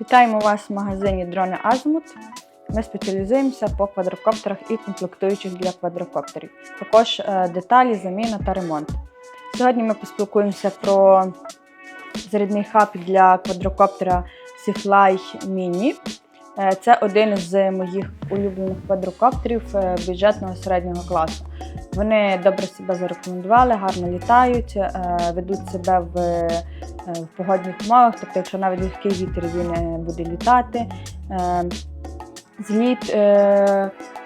Вітаємо вас в магазині Дрони Азимут. Ми спеціалізуємося по квадрокоптерах і комплектуючих для квадрокоптерів. Також е, деталі, заміна та ремонт. Сьогодні ми поспілкуємося про зарядний хаб для квадрокоптера Seafly Mini. Е, Це один з моїх улюблених квадрокоптерів е, бюджетного середнього класу. Вони добре себе зарекомендували, гарно літають, е, ведуть себе в, е, в погодних умовах. Тобто, якщо навіть легкий вітер він е, буде літати. Зліт,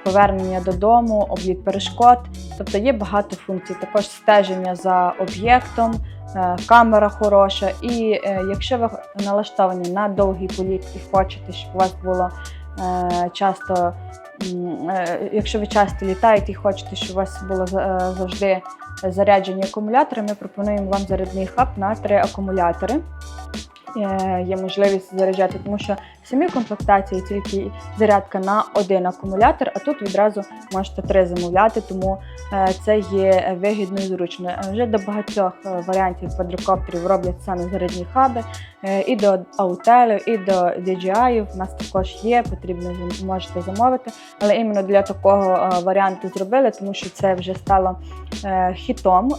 повернення додому, обліт перешкод. Тобто є багато функцій. Також стеження за об'єктом, камера хороша. І якщо ви налаштовані на довгий політ і хочете, щоб у вас було часто, якщо ви часто літаєте і хочете, щоб у вас було е, завжди заряджені акумулятори, ми пропонуємо вам зарядний хаб на три акумулятори. Е, Є можливість заряджати, тому що в самій комплектації тільки зарядка на один акумулятор, а тут відразу можете три замовляти, тому е, це є вигідно і зручно. Е, Вже до багатьох варіантів квадрокоптерів роблять саме зарядні хаби. І до Autel, і до DJI у нас також є, потрібно можете замовити. Але іменно для такого варіанту зробили, тому що це вже стало хітом.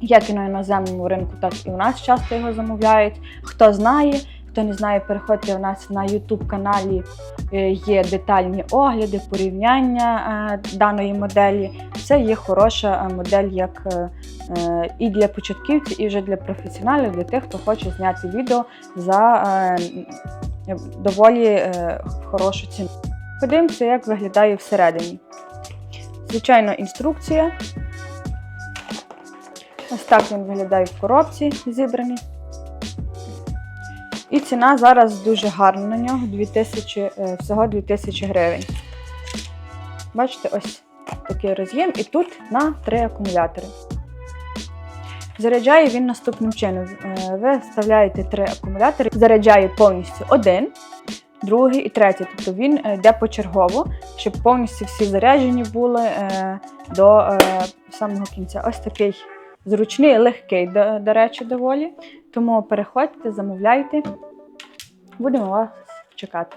Як і на іноземному ринку, так і у нас часто його замовляють. Хто знає, хто не знає, переходьте у нас на YouTube каналі. е, Є детальні огляди, порівняння е, даної моделі. Це є хороша е, модель як і для початківців, і вже для професіоналів, для тих, хто хоче зняти відео за доволі хорошу ціну. Подивимося, як виглядає всередині. Звичайно, інструкція. Ось так він виглядає в коробці зібраний. І ціна зараз дуже гарна на нього 2000, е, всього 2000 гривень. Бачите, ось такий роз'єм, і тут на три акумулятори. Заряджає він наступним чином. Е, Ви вставляєте три акумулятори, заряджає повністю один, другий і третій. Тобто він е, йде почергово, щоб повністю всі заряджені були до самого кінця. Ось такий зручний, легкий, до, до речі, доволі. Тому переходьте, замовляйте. Будемо вас чекати.